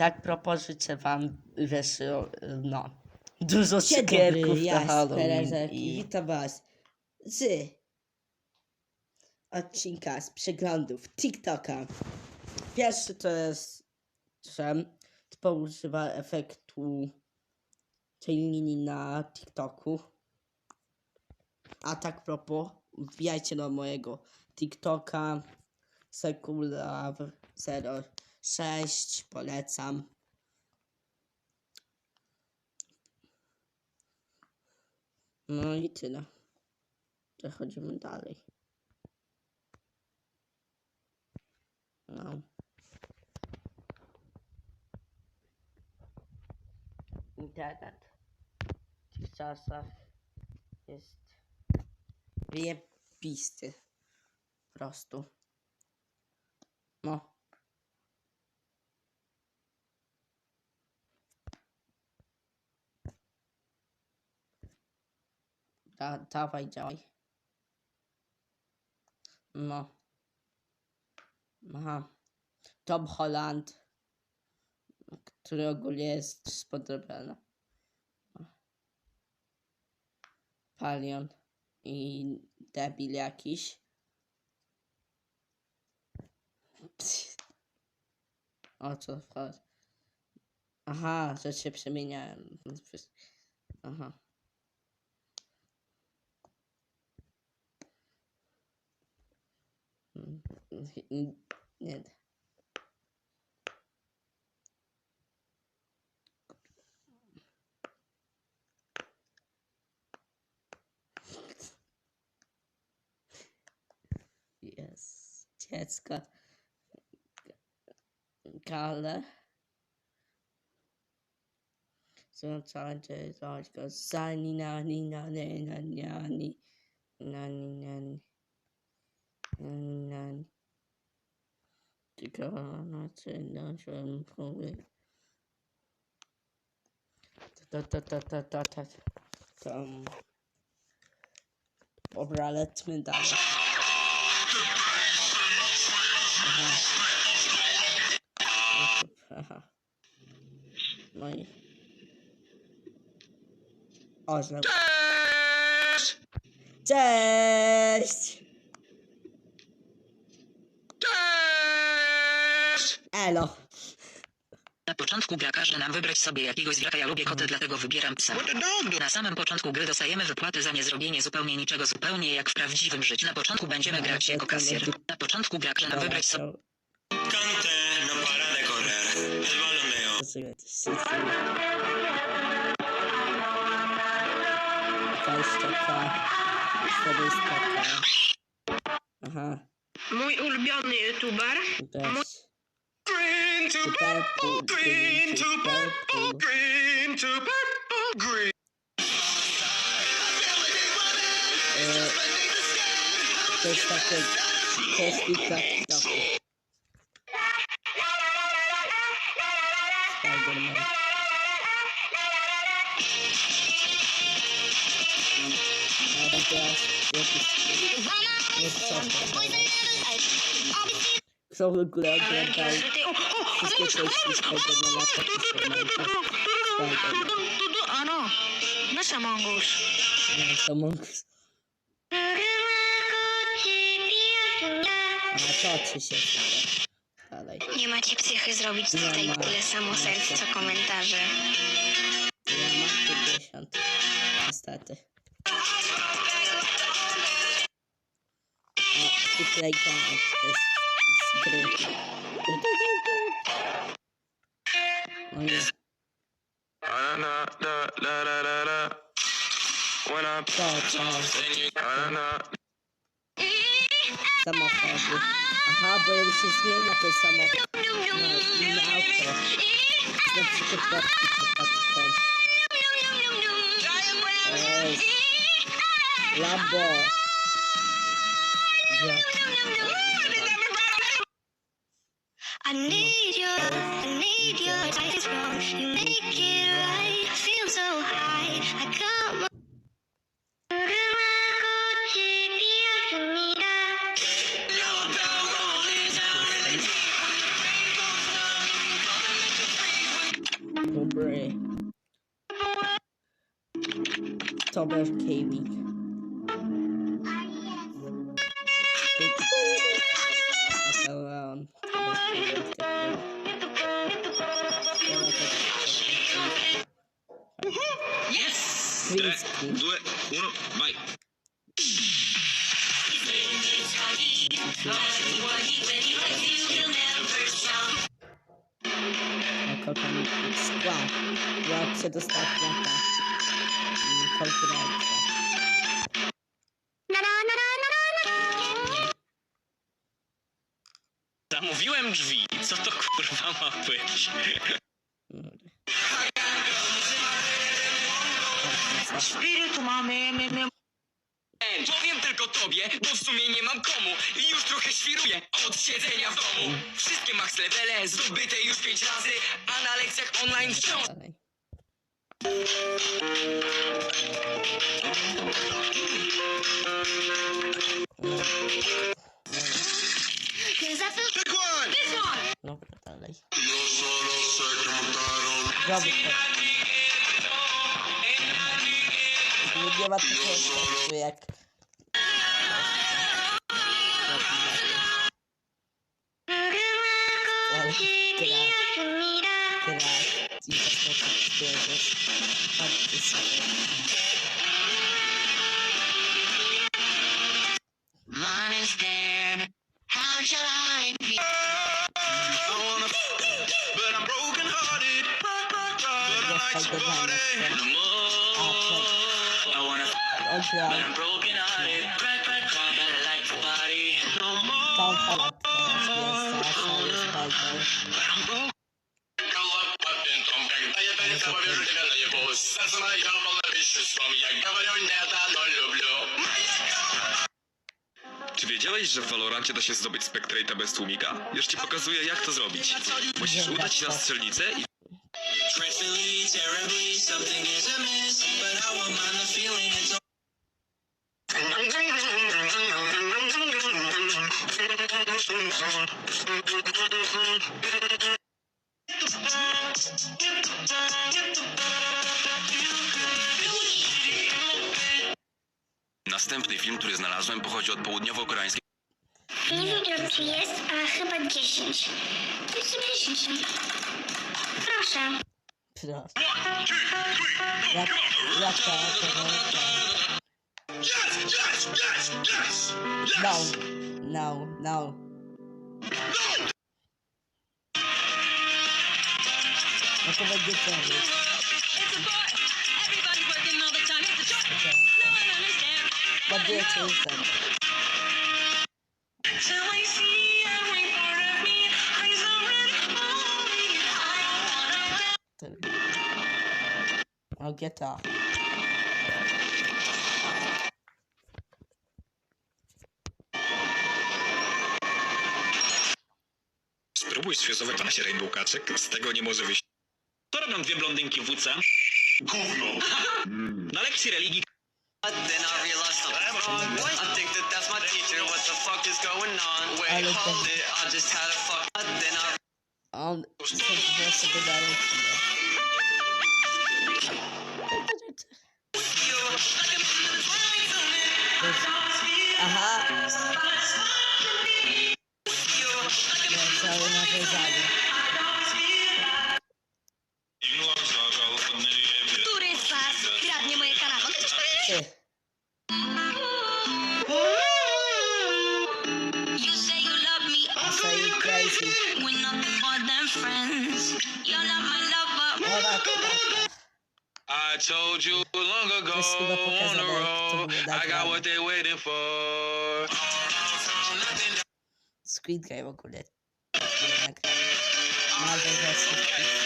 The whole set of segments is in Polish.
tak propos życzę wam wesoło, no, dużo Dzień cukierków dobry, na ja Halloween i i witam was z odcinka z przeglądów TikToka. Pierwszy to jest, że typo używa efektu tej linii na TikToku. A tak propos, wbijajcie na mojego TikToka Sekula 06, polecam. No i tyle. Przechodzimy dalej. No. internet w tych czasach jest Wyjebisty. Po prostu. No. Da, dawaj, działaj. No. Aha. Tom Holland, który ogólnie jest spodobany. Palion i debil jakiś. O co chodzi? Aha, że się przemieniałem. Aha. Nein. Yes. Jetzt gerade Karle. So zweite sage ich Sani Nani Nani Nani Nani Nani Nani Nani Nani tylko na naszym powie. Ta ta ta ta ta ta tam. Dobra, lecimy dalej. Aha. No i... O, znowu. Cześć! Elo. Na początku gra każe nam wybrać sobie jakiegoś zwierzaka. Ja lubię koty, dlatego wybieram psa. Na samym początku gry dostajemy wypłaty za niezrobienie zupełnie niczego, zupełnie jak w prawdziwym życiu. Na początku będziemy grać jako kasjer. Na początku gra każe nam wybrać sobie... Cante no para de correr. El baloneo. Poczekaj, to się Jakaś taka... 400 Aha, Mój ulubiony youtuber. też... Green to Purple, green to purple, green to purple, green. To jest takie... Kości tak, tak. Spiderman. A teraz jakiś... Nie Kto w ogóle oglądał wszystkie części Spidermana, Spiderman. Ano, nasz Among Us. Nie, to mógł... A to czy się dalej. Nie macie psychy zrobić Nie tutaj ma. tyle samo serc, co komentarzy. Ja mam 50. Niestety. O, tu playground to jest great. Oh yeah. When I pop off, then you Samofóbico. Aha, böyle bir ses niye yapıyor samofóbico? Yine outro. Sen çıkıp bak, çıkıp bak, çıkıp bak. Evet. Lambo. Yeah. I need your, I need your Life is wrong, you. Make it right. I feel so high. I can't come. Hombre. Top of KV. Green screen. Due, uno, vai. Jako tam szkła. Była przedostatnia ta konkurencja. Zamówiłem drzwi. Co to kurwa ma być? Spiritu mamy, my, my. Powiem tylko tobie, bo w sumie nie mam komu I już trochę świruję od siedzenia w domu Wszystkie max levele zdobyte już pięć razy A na lekcjach online wciąż Dalej. Dobra, dalej. Brawo, Nie, ma efektu jak... To is dead. How shall I be? Broken hearted. But I like your body. I wanna On gra I'm broken hearted. Crack, crack, crack, but I like your body. No more. to jest bardzo... Czy wiedziałeś, że w Valorancie da się zdobyć Spectrate'a bez tłumika? Już ci pokazuję, jak to zrobić. Musisz udać się na strzelnicę i Następny film, który znalazłem, pochodzi od południowo-koreańskiej Nie wiem ile tu jest, a chyba 10. To jest 10. Proszę. Proszę. Jak, jak to, to, to, No, no, no. No to będzie ciągle. Ładuję cię już ten. ten. O, GTA. Spróbuj sfiozować 12 rainbow kaczek, z tego nie może wyjść. Co robią dwie blondynki w WC? Na lekcji religii Then I realized something wrong. I think that that's my teacher. What the fuck is going on? Wait, hold it. I just had a fuck. Then I On sobie sobie daje chwilę. Aha. No, cały nawiązanie. Friends. You're not my lover. O, tak, tak. I told you long ago on the road, I got what they waiting for. Squid Game ogólnie. Jednak. Marvel vs.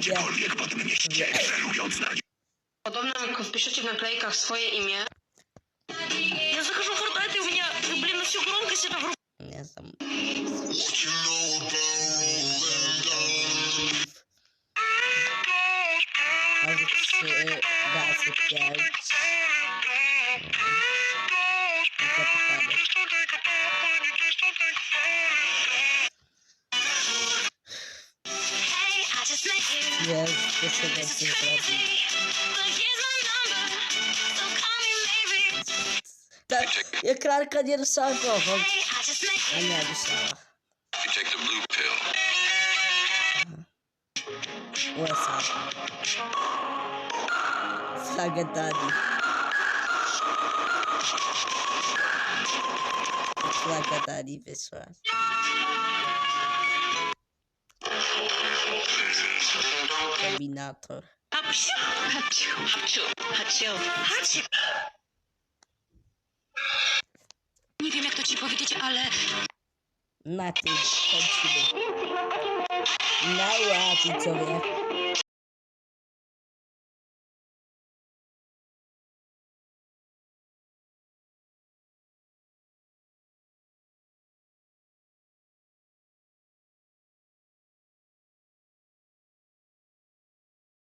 gdziekolwiek potem mnie celując na... Podobно, как впишите в наклейках свое имя. Я захожу в Fortnite, и у меня, блин, на всю громкость это в Очень Yes, você vai ser pra mim. Eu quero cadeira só agora. Vamos. Olha do sala. Ué, sala. Saga Daddy. Saga Daddy, pessoal. Kombinator. Hapsiu, hapsiu, hapsiu, hapsiu, hapsiu. Nie wiem jak to ci powiedzieć, ale Na tym kończymy. Na ładnie, co wie.